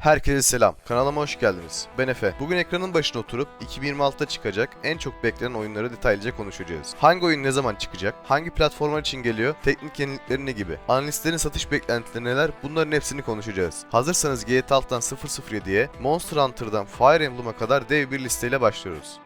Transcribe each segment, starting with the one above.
Herkese selam. Kanalıma hoş geldiniz. Ben Efe. Bugün ekranın başına oturup 2026'da çıkacak en çok beklenen oyunları detaylıca konuşacağız. Hangi oyun ne zaman çıkacak? Hangi platformlar için geliyor? Teknik yenilikleri ne gibi? Analistlerin satış beklentileri neler? Bunların hepsini konuşacağız. Hazırsanız GTA 6'dan 007'ye, Monster Hunter'dan Fire Emblem'a kadar dev bir listeyle başlıyoruz.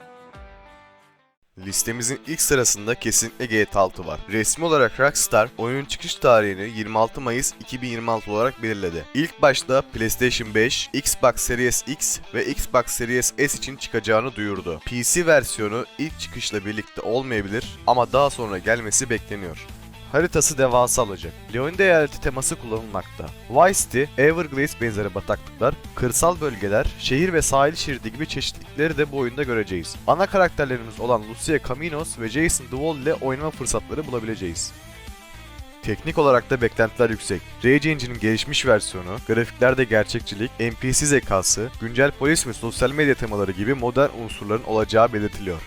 Listemizin ilk sırasında kesinlikle GTA 6 var. Resmi olarak Rockstar oyunun çıkış tarihini 26 Mayıs 2026 olarak belirledi. İlk başta PlayStation 5, Xbox Series X ve Xbox Series S için çıkacağını duyurdu. PC versiyonu ilk çıkışla birlikte olmayabilir ama daha sonra gelmesi bekleniyor. Haritası devasa olacak. Leonida eyaleti teması kullanılmakta. Vice City, Everglades benzeri bataklıklar, kırsal bölgeler, şehir ve sahil şeridi gibi çeşitlilikleri de bu oyunda göreceğiz. Ana karakterlerimiz olan Lucia Caminos ve Jason DeWall ile oynama fırsatları bulabileceğiz. Teknik olarak da beklentiler yüksek. Rage Engine'in gelişmiş versiyonu, grafiklerde gerçekçilik, NPC zekası, güncel polis ve sosyal medya temaları gibi modern unsurların olacağı belirtiliyor.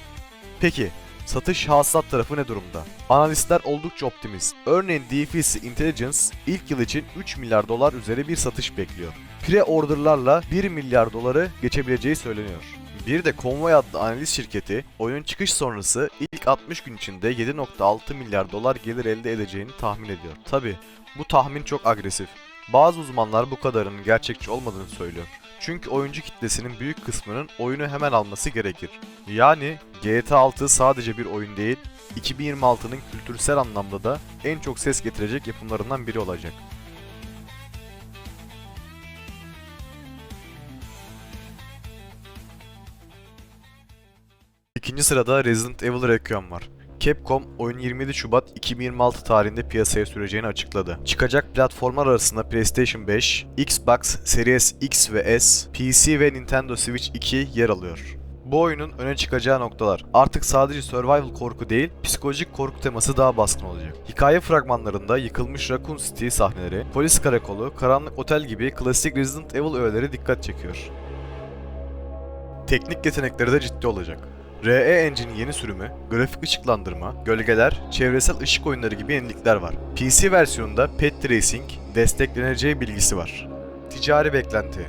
Peki, Satış hasılat tarafı ne durumda? Analistler oldukça optimist. Örneğin DFC Intelligence ilk yıl için 3 milyar dolar üzeri bir satış bekliyor. Pre-orderlarla 1 milyar doları geçebileceği söyleniyor. Bir de Convoy adlı analiz şirketi oyun çıkış sonrası ilk 60 gün içinde 7.6 milyar dolar gelir elde edeceğini tahmin ediyor. Tabi bu tahmin çok agresif. Bazı uzmanlar bu kadarının gerçekçi olmadığını söylüyor. Çünkü oyuncu kitlesinin büyük kısmının oyunu hemen alması gerekir. Yani GTA 6 sadece bir oyun değil, 2026'nın kültürsel anlamda da en çok ses getirecek yapımlarından biri olacak. İkinci sırada Resident Evil Requiem var. Capcom oyun 27 Şubat 2026 tarihinde piyasaya süreceğini açıkladı. Çıkacak platformlar arasında PlayStation 5, Xbox Series X ve S, PC ve Nintendo Switch 2 yer alıyor. Bu oyunun öne çıkacağı noktalar artık sadece survival korku değil, psikolojik korku teması daha baskın olacak. Hikaye fragmanlarında yıkılmış Raccoon City sahneleri, polis karakolu, karanlık otel gibi klasik Resident Evil öğeleri dikkat çekiyor. Teknik yetenekleri de ciddi olacak. RE Engine'in yeni sürümü, grafik ışıklandırma, gölgeler, çevresel ışık oyunları gibi yenilikler var. PC versiyonunda Pet Tracing destekleneceği bilgisi var. Ticari beklenti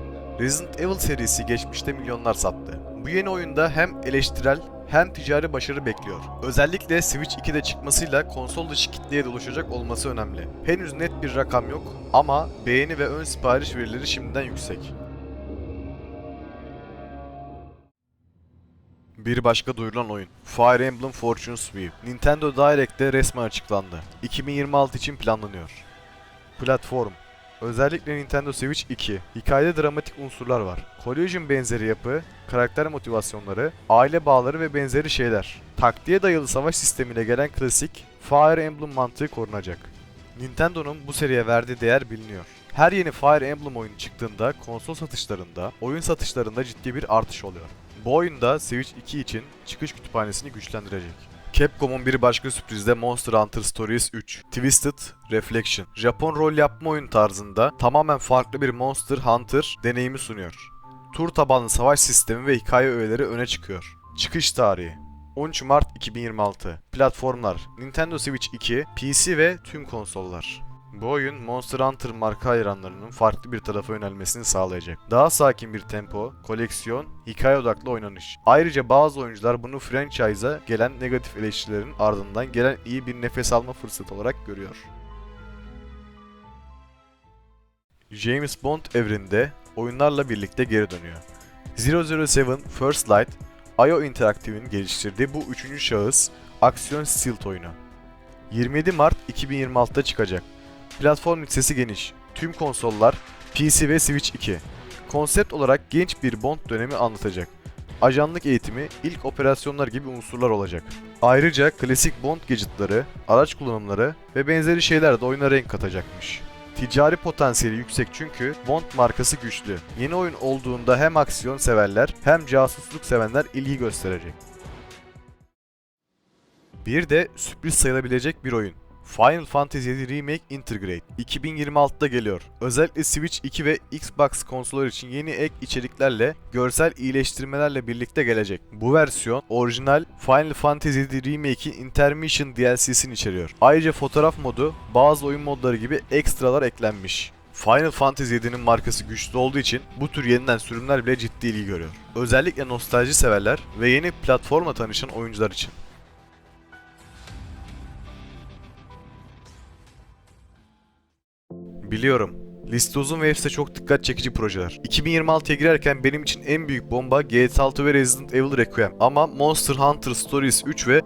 Resident Evil serisi geçmişte milyonlar sattı. Bu yeni oyunda hem eleştirel hem ticari başarı bekliyor. Özellikle Switch 2'de çıkmasıyla konsol dışı kitleye de olması önemli. Henüz net bir rakam yok ama beğeni ve ön sipariş verileri şimdiden yüksek. Bir başka duyurulan oyun. Fire Emblem Fortune Sweep. Nintendo Direct'te resmen açıklandı. 2026 için planlanıyor. Platform. Özellikle Nintendo Switch 2. Hikayede dramatik unsurlar var. Collision benzeri yapı, karakter motivasyonları, aile bağları ve benzeri şeyler. Taktiğe dayalı savaş sistemiyle gelen klasik Fire Emblem mantığı korunacak. Nintendo'nun bu seriye verdiği değer biliniyor. Her yeni Fire Emblem oyunu çıktığında konsol satışlarında, oyun satışlarında ciddi bir artış oluyor. Bu oyunda Switch 2 için çıkış kütüphanesini güçlendirecek. Capcom'un bir başka sürprizi de Monster Hunter Stories 3 Twisted Reflection. Japon rol yapma oyun tarzında tamamen farklı bir Monster Hunter deneyimi sunuyor. Tur tabanlı savaş sistemi ve hikaye öğeleri öne çıkıyor. Çıkış tarihi 13 Mart 2026 Platformlar Nintendo Switch 2, PC ve tüm konsollar. Bu oyun Monster Hunter marka hayranlarının farklı bir tarafa yönelmesini sağlayacak. Daha sakin bir tempo, koleksiyon, hikaye odaklı oynanış. Ayrıca bazı oyuncular bunu franchise'a gelen negatif eleştirilerin ardından gelen iyi bir nefes alma fırsatı olarak görüyor. James Bond evreninde oyunlarla birlikte geri dönüyor. 007 First Light, IO Interactive'in geliştirdiği bu üçüncü şahıs aksiyon stealth oyunu. 27 Mart 2026'da çıkacak. Platform listesi geniş. Tüm konsollar, PC ve Switch 2. Konsept olarak genç bir Bond dönemi anlatacak. Ajanlık eğitimi, ilk operasyonlar gibi unsurlar olacak. Ayrıca klasik Bond gadgetları, araç kullanımları ve benzeri şeyler de oyuna renk katacakmış. Ticari potansiyeli yüksek çünkü Bond markası güçlü. Yeni oyun olduğunda hem aksiyon severler hem casusluk sevenler ilgi gösterecek. Bir de sürpriz sayılabilecek bir oyun. Final Fantasy VII Remake Intergrade 2026'da geliyor. Özellikle Switch 2 ve Xbox konsolları için yeni ek içeriklerle, görsel iyileştirmelerle birlikte gelecek. Bu versiyon orijinal Final Fantasy VII Remake'in Intermission DLC'sini içeriyor. Ayrıca fotoğraf modu, bazı oyun modları gibi ekstralar eklenmiş. Final Fantasy 7'nin markası güçlü olduğu için bu tür yeniden sürümler bile ciddi ilgi görüyor. Özellikle nostalji severler ve yeni platformla tanışan oyuncular için. Biliyorum. Liste uzun ve hepsi çok dikkat çekici projeler. 2026'ya girerken benim için en büyük bomba GTA 6 ve Resident Evil Requiem. Ama Monster Hunter Stories 3 ve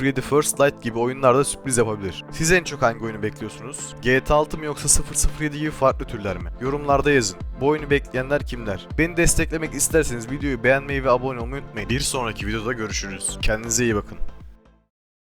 007 First Light gibi oyunlarda sürpriz yapabilir. Siz en çok hangi oyunu bekliyorsunuz? GTA 6 mı yoksa 007 gibi farklı türler mi? Yorumlarda yazın. Bu oyunu bekleyenler kimler? Beni desteklemek isterseniz videoyu beğenmeyi ve abone olmayı unutmayın. Bir sonraki videoda görüşürüz. Kendinize iyi bakın.